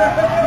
Ha ha ha!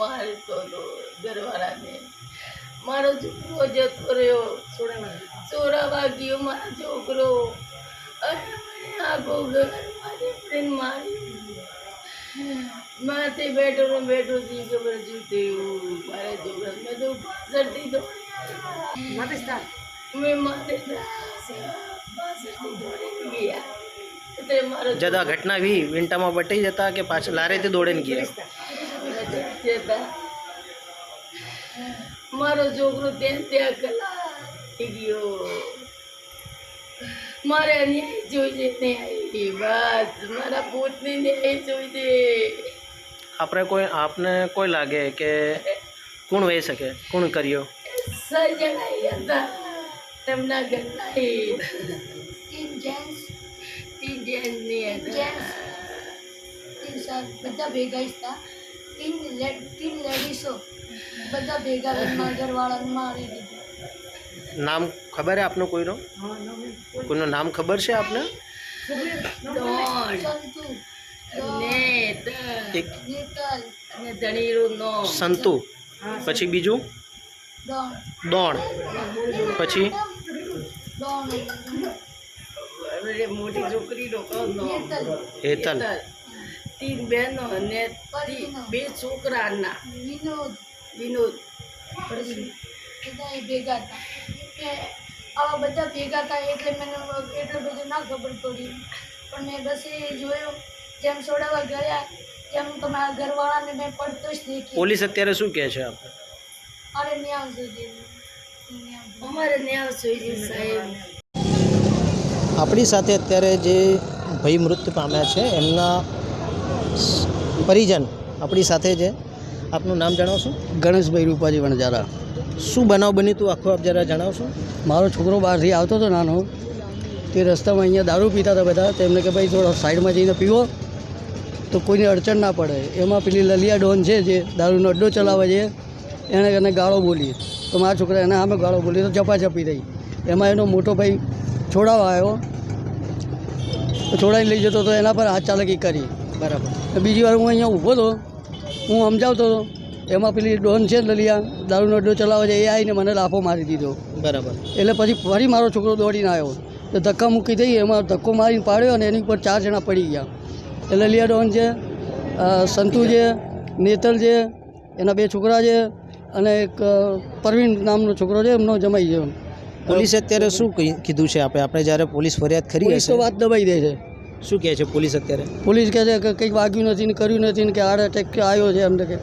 મારો ઘરવાળો ગયો મારતો હતો ઘરવાળાને મારો છોકરો જતો રહ્યો ચોરાવા ગયો મારો છોકરો. અને મને આખો ઘર મારી ફ્રેન્ડ મારી માથે બેઠો ને બેઠો જી ખબર શું થયું. મારા છોકરા મેં તો પાછળથી તો મેં માથે પાછળથી દોડીને ગયા. એટલે મારો જતા ઘટના વી વિંટામાં બટી જતા કે પાછળ લારેથી દોડીને ગયા જતા મારો છોકરો ત્યાં ત્યાં કલા થઈ ગયો મારે ન્યાય જોઈએ ન્યાય બસ મારા પોતને ન્યાય જોઈએ આપણે કોઈ આપને કોઈ લાગે કે કોણ વહી શકે કોણ કર્યો સર્જનાઈ હતા તેમના ઘરના એ તીન જેન્ટ્સ તીન જેન્ટની હતા જેન્ટ્સ તીન સર બધા ભેગા જ હતા તીન લે- તીન લેડીસો. બધા ભેગા મારા ઘરવાળાને મારી દીધું. નામ ખબર હે આપનું કોઈનો? કોઈનું નામ ખબર છે આપને? સંતુ. ને એક. નીતલ. અને ધણીરું નો. સંતુ. પછી બીજું? દોણ પછી? મોટી હેતલ. તીન બહેનો અને બે છોકરાના. વિનોદ. વિનોદ બધા ભેગા હતા કે આવા બધા ભેગા હતા એટલે મને એટલું બધું ના ખબર પડી. પણ મેં બસ એ જોયું જેમ છોડાવવા ગયા તેમ તમારા ઘરવાળાને મેં પડતો જ દેખી પોલીસ અત્યારે શું કહે છે આપણે અરે ન્યાવ સુધી અમારે ન્યાવ સુધી સાહેબ. આપણી સાથે અત્યારે જે ભય મૃત્યુ પામ્યા છે એમના પરિજન આપણી સાથે છે. આપનું નામ જણાવશો? ગણેશભાઈ રૂપાજી વણજારા શું બનાવ બન્યું હતું આખું આપ જરા જણાવશો. મારો છોકરો બહારથી આવતો હતો નાનો. તે રસ્તામાં અહીંયા દારૂ પીતા હતા બધા. તેમને કે ભાઈ થોડો સાઈડમાં જઈને પીવો. તો કોઈને અડચણ ના પડે. એમાં પેલી લલિયા ડોન છે જે દારૂનો અડ્ડો ચલાવે છે એણે એને ગાળો બોલી. તો મારા છોકરા એને આમે ગાળો બોલી તો ઝપાઝપી થઈ. એમાં એનો મોટો ભાઈ છોડાવવા આવ્યો. છોડાવી લઈ જતો તો એના પર હાથ ચાલકી કરી. બરાબર. તો બીજી વાર હું અહીંયા ઊભો હતો હું સમજાવતો હતો એમાં પેલી ડોન છે લલિયા દારૂનો અડ્ડો ચલાવે છે એ આવીને મને લાફો મારી દીધો. બરાબર. એટલે પછી ફરી મારો છોકરો દોડીને આવ્યો. તો ધક્કા મૂકી દઈ એમાં ધક્કો મારીને પાડ્યો અને એની ઉપર ચાર જણા પડી ગયા. એટલે લલિયા ડોન છે સંતુ છે નેતલ છે એના બે છોકરા છે અને એક પરવીન નામનો છોકરો છે એમનો જમાઈ છે પોલીસે અત્યારે શું કીધું છે આપણે આપણે જ્યારે પોલીસ ફરિયાદ કરી તો વાત દબાઈ દે છે. શું કહે છે પોલીસ અત્યારે? પોલીસ કહે છે કે કંઈક વાગ્યું નથી ને કર્યું નથી ને કે હાર્ટ એટેક આવ્યો છે એમ કે.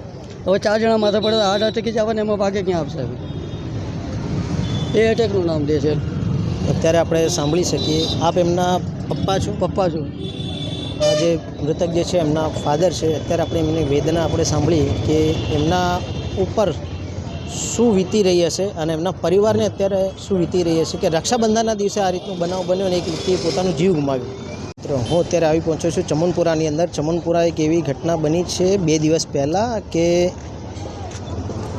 હવે ચાર જણા માથે પડે હાર્ટ એટેક જ આવે ને એમાં ભાગે ક્યાં આપશે એ એટેકનું નામ દે છે. અત્યારે આપણે સાંભળી શકીએ આપ એમના પપ્પા છો? પપ્પા છું. આ જે મૃતક જે છે એમના ફાધર છે અત્યારે આપણે એમની વેદના આપણે સાંભળી કે એમના ઉપર શું વીતી રહી હશે અને એમના પરિવારને અત્યારે શું વીતી રહી હશે કે રક્ષાબંધનના દિવસે આ રીતનો બનાવ બન્યો અને એક વ્યક્તિએ પોતાનું જીવ ગુમાવ્યો. મિત્રો, હું અત્યારે આવી પહોંચ્યો છું ચમનપુરાની અંદર. ચમનપુરા એક એવી ઘટના બની છે બે દિવસ પહેલાં કે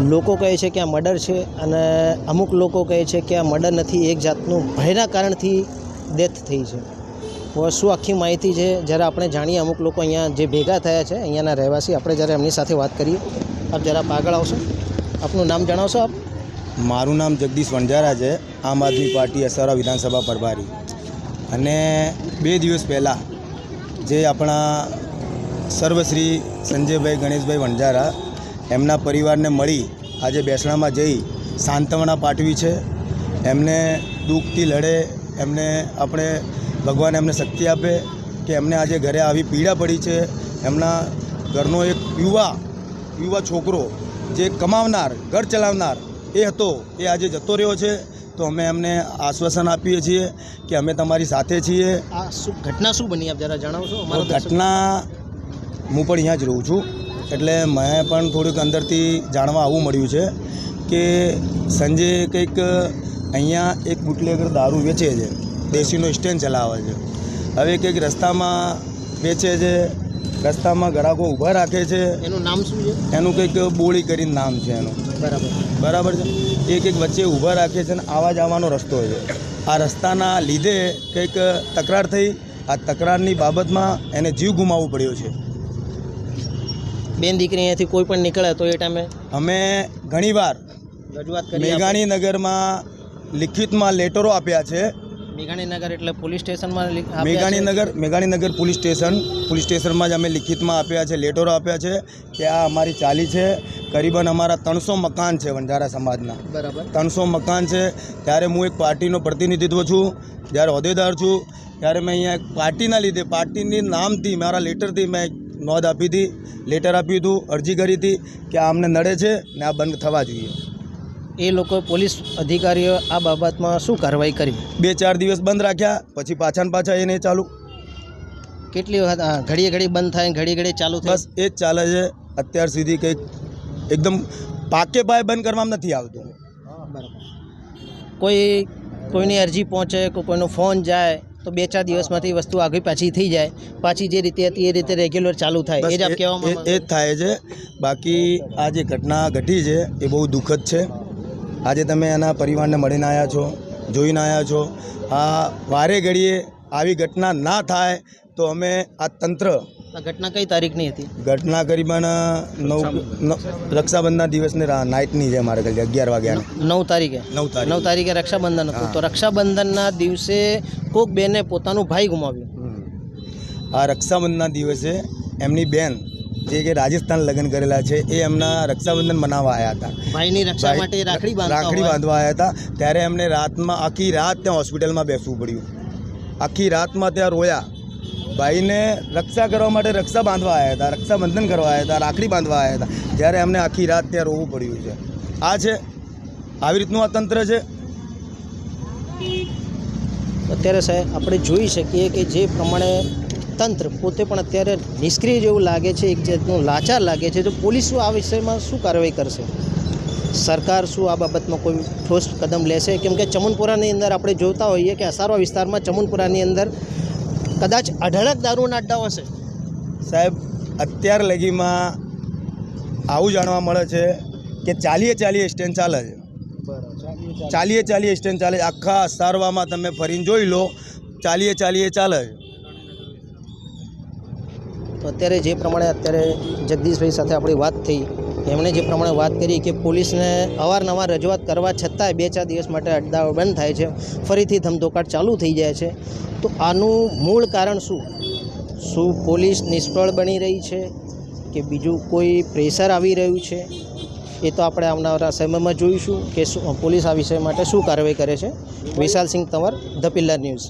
લોકો કહે છે કે આ મર્ડર છે અને અમુક લોકો કહે છે કે આ મર્ડર નથી, એક જાતનું ભયના કારણથી ડેથ થઈ છે. શું આખી માહિતી છે? જ્યારે આપણે જાણીએ અમુક લોકો અહીંયા જે ભેગા થયા છે, અહીંયાના રહેવાસી, આપણે જ્યારે એમની સાથે વાત કરીએ. આપ જરા આગળ આવશો. આપનું નામ જણાવશો આપ? મારું નામ જગદીશ વણજારા છે. આમ આદમી પાર્ટી અસારા વિધાનસભા પ્રભારી. અને બે દિવસ પહેલાં જે આપણા સર્વશ્રી સંજયભાઈ ગણેશભાઈ વણજારા એમના પરિવારને મળી આજે બેસણામાં જઈ સાંત્વના પાઠવી છે. એમને દુઃખથી લડે, એમને આપણે ભગવાન એમને શક્તિ આપે કે એમને આજે ઘરે આવી પીડા પડી છે. એમના ઘરનો એક યુવા યુવા છોકરો જે કમાવનાર, ઘર ચલાવનાર એ હતો, એ આજે જતો રહ્યો છે. તો અમે એમને આશ્વાસન આપીએ છીએ કે અમે તમારી સાથે છીએ. આ શું ઘટના શું બની આપ જરા જણાવશો? ઘટના હું પણ અહીંયા જ રહું છું. એટલે મેં પણ થોડુંક અંદરથી જાણવા આવું મળ્યું છે કે સંજય કંઈક અહીંયા એક બુટલેગર દારૂ વેચે છે. દેશીનો સ્ટેન્ડ ચલાવે છે. હવે કંઈક રસ્તામાં વેચે છે રસ્તામાં ગ્રાહકો ઊભા રાખે છે. એનું નામ શું છે? એનું કંઈક બોળી કરીને નામ છે એનું. બરાબર. બરાબર છે. એક એક વચ્ચે ઊભા રાખે છે અને આવા જવાનો રસ્તો છે. આ રસ્તાના લીધે કંઈક તકરાર થઈ. આ તકરારની બાબતમાં એને જીવ ગુમાવવો પડ્યો છે. બેન દીકરી અહીંયાથી કોઈ પણ નીકળે તો એ ટાઈમે અમે ઘણીવાર રજૂઆત મેઘાણી નગરમાં લિખિતમાં લેટરો આપ્યા છે. મેઘાણીનગર એટલે પોલીસ સ્ટેશનમાં Meghaninagar Meghaninagar police station. Police સ્ટેશનમાં જ અમે લિખિતમાં આપ્યા છે લેટરો આપ્યા છે કે આ અમારી ચાલી છે. કરીબન અમારા ત્રણસો મકાન છે વંજારા સમાજના. બરાબર. ત્રણસો મકાન છે. ત્યારે હું એક પાર્ટીનો પ્રતિનિધિત્વ છું. જ્યારે હોદ્દેદાર છું ત્યારે મેં અહીંયા એક પાર્ટીના લીધે પાર્ટીની નામથી મારા લેટરથી મેં નોંધ આપી હતી. લેટર આપ્યું હતું અરજી કરી હતી કે આ અમને નડે છે ને આ બંધ થવા જોઈએ. એ લોકો પોલીસ અધિકારીઓ આ બાબતમાં શું કાર્યવાહી કરી? બે ચાર દિવસ બંધ રાખ્યા પછી પાછા ને પાછા એને ચાલુ. કેટલી વખત? ઘડીએ ઘડી બંધ થાય ઘડી ઘડી ચાલુ બસ એ જ ચાલે છે. અત્યાર સુધી કંઈક એકદમ પાકે પાય બંધ કરવામાં નથી આવતું. કોઈ કોઈની અરજી પહોંચે કોઈનો ફોન જાય તો બે ચાર દિવસમાંથી વસ્તુ આગળ પાછી થઈ જાય. પાછી જે રીતે હતી એ રીતે રેગ્યુલર ચાલુ થાય. એ જ આપ કહેવામાં એ જ થાય છે. બાકી આ જે ઘટના ઘટી છે એ બહુ દુઃખદ છે. આજે તમે એના પરિવારને મળીને આવ્યા છો જોઈને આવ્યા છો. આ વારે ઘડીએ આવી ઘટના ના થાય તો અમે આ તંત્ર આ ઘટના કઈ તારીખની હતી? ઘટના કરીબન નવ રક્ષાબંધન. રક્ષાબંધનના દિવસને નાઇટની છે મારે કહેલી અગિયાર વાગ્યાની. નવ તારીખે? નવ તારીખ. નવ તારીખે રક્ષાબંધન હતું. તો રક્ષાબંધનના દિવસે કોક બેને પોતાનું ભાઈ ગુમાવ્યું. આ રક્ષાબંધનના દિવસે એમની બેન જે કે રાજસ્થાન લગ્ન કરેલા છે એ એમના રક્ષાબંધન મનાવવા આવ્યા હતા. ભાઈની રક્ષા માટે રાખડી રાખડી બાંધવા આવ્યા હતા. ત્યારે એમને રાતમાં આખી રાત ત્યાં હોસ્પિટલમાં બેસવું પડ્યું. આખી રાતમાં ત્યાં રોયા. ભાઈને રક્ષા કરવા માટે રક્ષા બાંધવા આવ્યા હતા રક્ષાબંધન કરવા આવ્યા હતા રાખડી બાંધવા આવ્યા હતા. જ્યારે એમને આખી રાત ત્યાં રોવું પડ્યું છે. આ છે આવી રીતનું આ તંત્ર છે? અત્યારે સાહેબ આપણે જોઈ શકીએ કે જે પ્રમાણે તંત્ર પોતે પણ અત્યારે નિષ્ક્રિય જેવું લાગે છે એક જાતનું લાચાર લાગે છે તો પોલીસ શું આ વિષયમાં શું કાર્યવાહી કરશે? સરકાર શું આ બાબતમાં કોઈ ઠોસ કદમ લેશે? કેમ કે ચમનપુરાની અંદર આપણે જોતા હોઈએ કે અસારવા વિસ્તારમાં ચમનપુરાની અંદર કદાચ અઢળક દારૂના અડ્ડાઓ હશે. સાહેબ અત્યાર લગીમાં આવું જાણવા મળે છે કે ચાલીએ ચાલીએ સ્ટેન્ડ ચાલે છે. ચાલીએ ચાલીએ. સ્ટેન્ડ ચાલે આખા સારવામાં તમે ફરીને જોઈ લો ચાલીએ ચાલીએ ચાલે છે. તો અત્યારે જે પ્રમાણે અત્યારે જગદીશભાઈ સાથે આપણી વાત થઈ, એમણે જે પ્રમાણે વાત કરી કે પોલીસને અવારનવાર રજૂઆત કરવા છતાંય બે ચાર દિવસ માટે અડદાઓ બંધ થાય છે, ફરીથી ધમધોકાટ ચાલુ થઈ જાય છે, તો આનું મૂળ કારણ શું? શું પોલીસ નિષ્ફળ બની રહી છે કે બીજું કોઈ પ્રેશર આવી રહ્યું છે? એ તો આપણે આવનારા સમયમાં જોઈશું કે શું, પોલીસ આ વિષય માટે શું કાર્યવાહી કરે છે. Vishal Singh Tanwar, the pillar news.